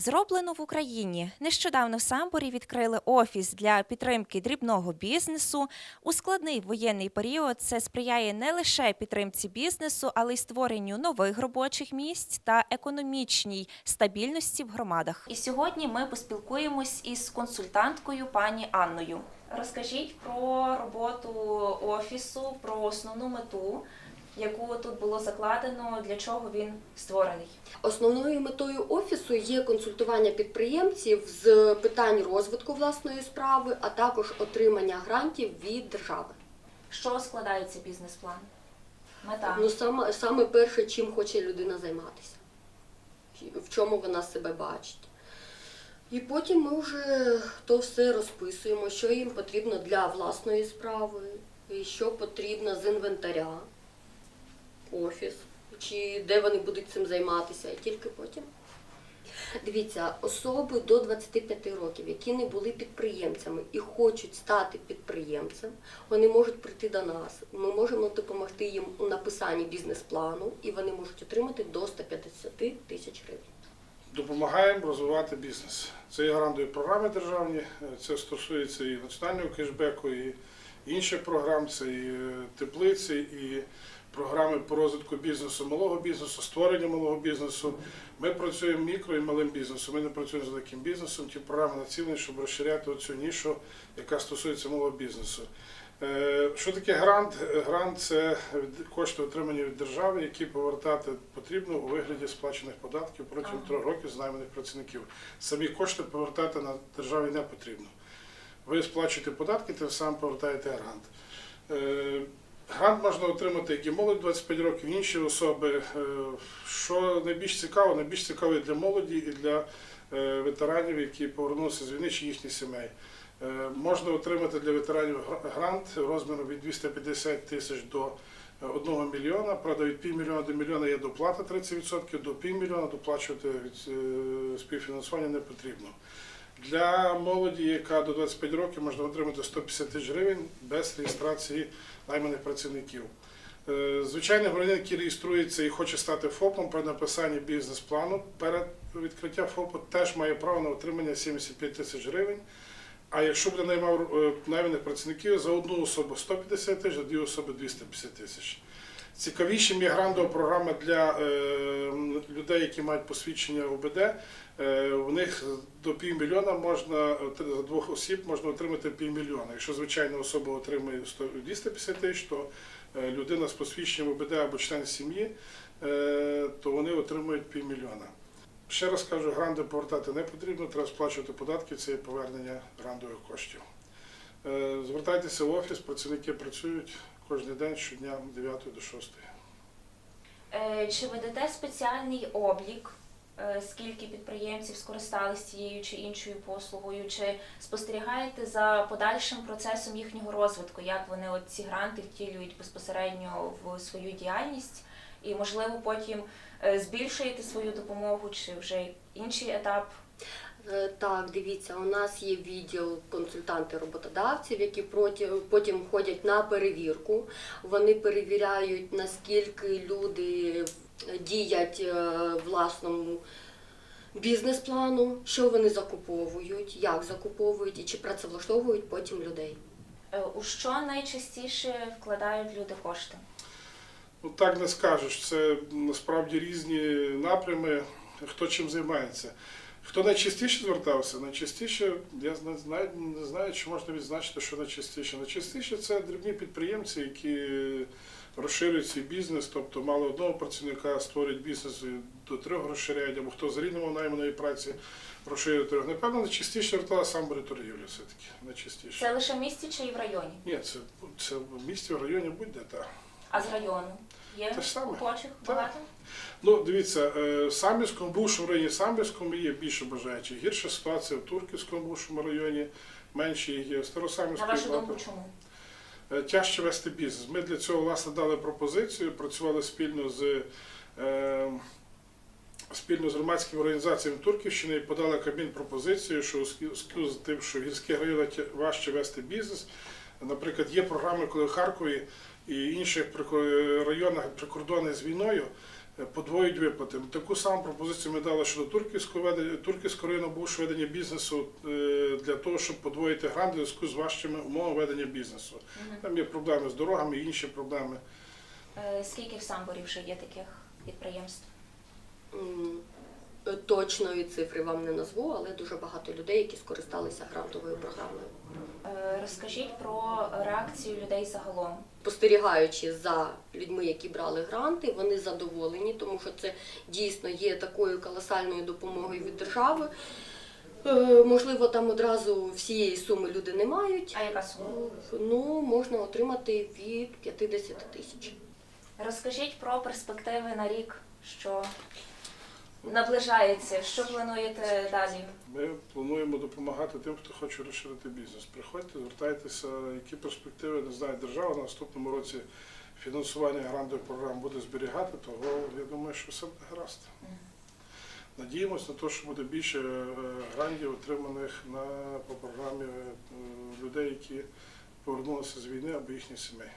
Зроблено в Україні. Нещодавно в Самборі відкрили офіс для підтримки дрібного бізнесу. У складний воєнний період це сприяє не лише підтримці бізнесу, але й створенню нових робочих місць та економічній стабільності в громадах. І сьогодні ми поспілкуємось із консультанткою пані Анною. Розкажіть про роботу офісу, про основну мету, яку тут було закладено, для чого він створений. Основною метою офісу є консультування підприємців з питань розвитку власної справи, а також отримання грантів від держави. Що складається бізнес-план? Мета. Ну саме, саме перше, чим хоче людина займатися, в чому вона себе бачить. І потім ми вже то все розписуємо, що їм потрібно для власної справи, і що потрібно з інвентаря, офіс, чи де вони будуть цим займатися, і тільки потім. Дивіться, особи до 25 років, які не були підприємцями і хочуть стати підприємцем, вони можуть прийти до нас. Ми можемо допомогти їм у написанні бізнес-плану, і вони можуть отримати до 150 тисяч гривень. Допомагаємо розвивати бізнес. Це є грантові програми державні, це стосується і національного кешбеку, і інших програм, це і е, теплиці, і програми по розвитку бізнесу, малого бізнесу, створення малого бізнесу. Ми працюємо мікро і малим бізнесом. Ми не працюємо з великим бізнесом. Ті програми націлені, щоб розширяти цю нішу, яка стосується малого бізнесу. Е, Що таке грант? Е, Грант це кошти, отримані від держави, які повертати потрібно у вигляді сплачених податків протягом трьох років з найманих працівників. Самі кошти повертати на державі не потрібно. Ви сплачуєте податки, тим самим повертаєте грант. Грант можна отримати як і молодь 25 років, і інші особи. Е, Що найбільш цікаво, найбільш цікаво і для молоді і для е, ветеранів, які повернулися з війни чи їхніх сімей. Е, Можна отримати для ветеранів грант розміром від 250 тисяч до 1 мільйона. Правда, від півмільйона до мільйона є доплата 30%, до півмільйона доплачувати від співфінансування не потрібно. Для молоді, яка до 25 років, можна отримати 150 тисяч гривень без реєстрації найманих працівників. Е, Звичайний громадянин, який реєструється і хоче стати ФОПом при написанні бізнес-плану, перед відкриттям ФОПу теж має право на отримання 75 тисяч гривень. А якщо буде наймав е, найманих працівників за одну особу 150 тисяч, за дві особи 250 тисяч. Цікавішим є грантова програма для е, людей, які мають посвідчення ОБД. Е, в них до півмільйона можна за двох осіб можна отримати півмільйона. Якщо звичайна особа отримує 100 250 тисяч, то е, людина з посвідченням ОБД або член сім'ї, е, то вони отримують півмільйона. Ще раз кажу, гранди повертати не потрібно, треба сплачувати податки, це повернення грандових коштів. Е, Звертайтеся в офіс, працівники працюють кожен день щодня 9 до 6. Е, Чи ведете спеціальний облік, е, скільки підприємців скористались тією чи іншою послугою? Чи спостерігаєте за подальшим процесом їхнього розвитку, як вони от ці гранти втілюють безпосередньо в свою діяльність? І, можливо, потім е, збільшуєте свою допомогу, чи вже інший етап? Е, Так, дивіться, у нас є відділ консультанти роботодавців, які потім ходять на перевірку. Вони перевіряють, наскільки люди діять е, власному бізнес-плану, що вони закуповують, як закуповують і чи працевлаштовують потім людей. Е, У що найчастіше вкладають люди кошти? Ну так не скажеш. Це насправді різні напрями, хто чим займається. Хто найчастіше звертався? Найчастіше, я не знаю, не знаю, чи можна відзначити, що найчастіше. Найчастіше це дрібні підприємці, які розширюють свій бізнес, тобто мали одного працівника, створюють бізнес і до трьох розширяють, або хто з рівнем найманої праці розширює трьох. Напевно, найчастіше зверталася саме торгівля все-таки. Найчастіше. Це лише в місті чи і в районі? Ні, це, це в місті, в районі будь-де так. А з району? Є Те ж саме. охочих Так. багато? Ну, дивіться, е, Самбірському, бувшому районі Самбірському є більше бажаючих. Гірша ситуація в Турківському бувшому районі, менше їх є. В На Старосамбірському вашу багато. думку, чому? Е, Тяжче вести бізнес. Ми для цього власне дали пропозицію, працювали спільно з. Е, Спільно з громадськими організаціями Турківщини і подали Кабмін пропозицію, що у зв'язку з тим, що в гірських районах тя- важче вести бізнес. Наприклад, є програми, коли в Харкові і інших районах прикордонних з війною е, подвоїть виплати. Таку саму пропозицію ми дали щодо турківського ведення, турківського району був ведення бізнесу е, для того, щоб подвоїти грант у зв'язку з важчими умовами ведення бізнесу. Там є проблеми з дорогами, інші проблеми. Е, Скільки в Самборі вже є таких підприємств? Точної цифри вам не назву, але дуже багато людей, які скористалися грантовою програмою. Е, Розкажіть про реакцію людей загалом. Спостерігаючи за людьми, які брали гранти, вони задоволені, тому що це дійсно є такою колосальною допомогою від держави. Е, Можливо, там одразу всієї суми люди не мають. А яка сума? Ну, можна отримати від 50 тисяч. Розкажіть про перспективи на рік, що наближається. Що плануєте далі? Ми плануємо допомагати тим, хто хоче розширити бізнес. Приходьте, звертайтеся, які перспективи не знає держава. На наступному році фінансування грантових програм буде зберігати, того я думаю, що все буде гаразд. Надіємося на те, що буде більше е, грантів, отриманих на по програмі е, людей, які повернулися з війни або їхніх сімей.